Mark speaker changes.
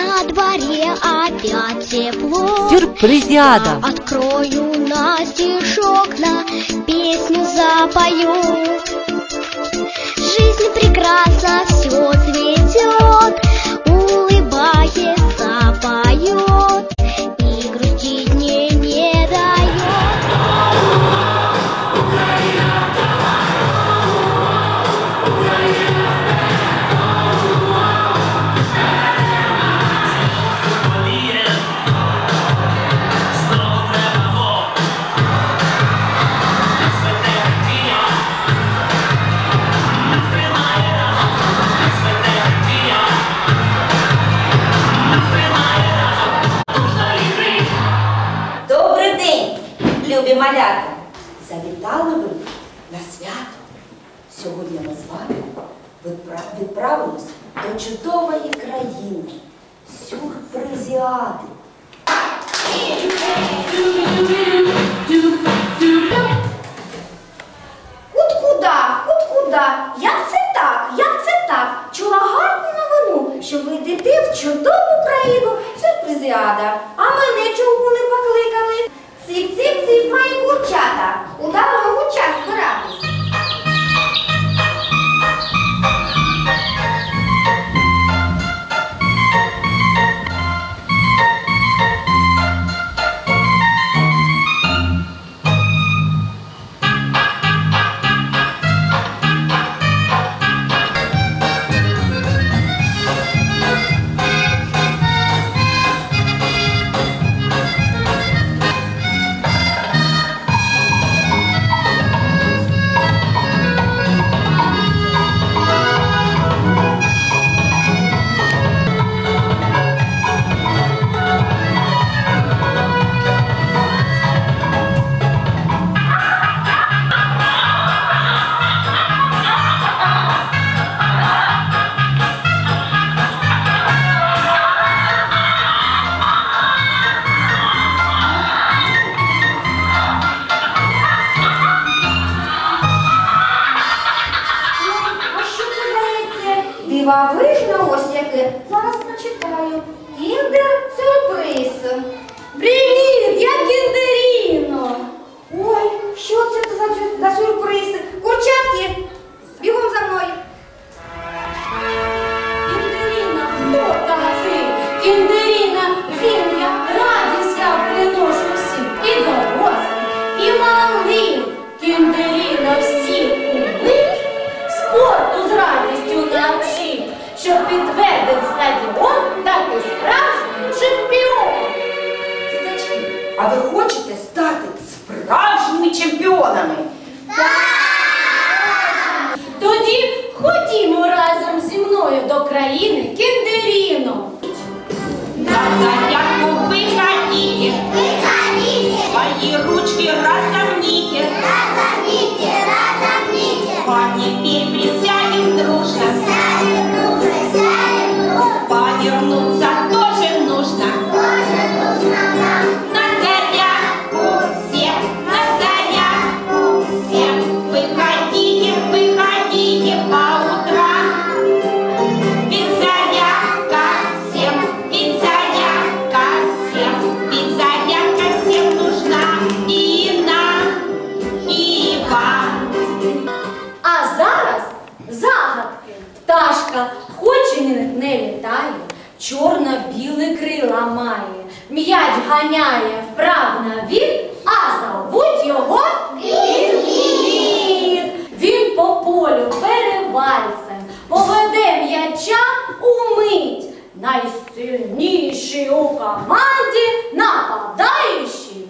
Speaker 1: На дворе опять тепло.
Speaker 2: Сюрпризиада!
Speaker 1: Открою настежь окна, песню запою. Жизнь прекрасна, все цветет Улыбается,
Speaker 3: відправимось до чудової країни сюрпризіади.
Speaker 4: Кут куда, кут куда? Як це так? Як це так? Чула гарну новину, що ви йдете в чудову країну сюрпризіада. А мене чого не покликали? Ціп, ціп, ціп, мої курчата. Удалого час збиратись.
Speaker 5: Bring вправно він, а зовуть його Він. Він по полю перевальцем поведе м'яча умить. Найсильніший у команді нападаючий.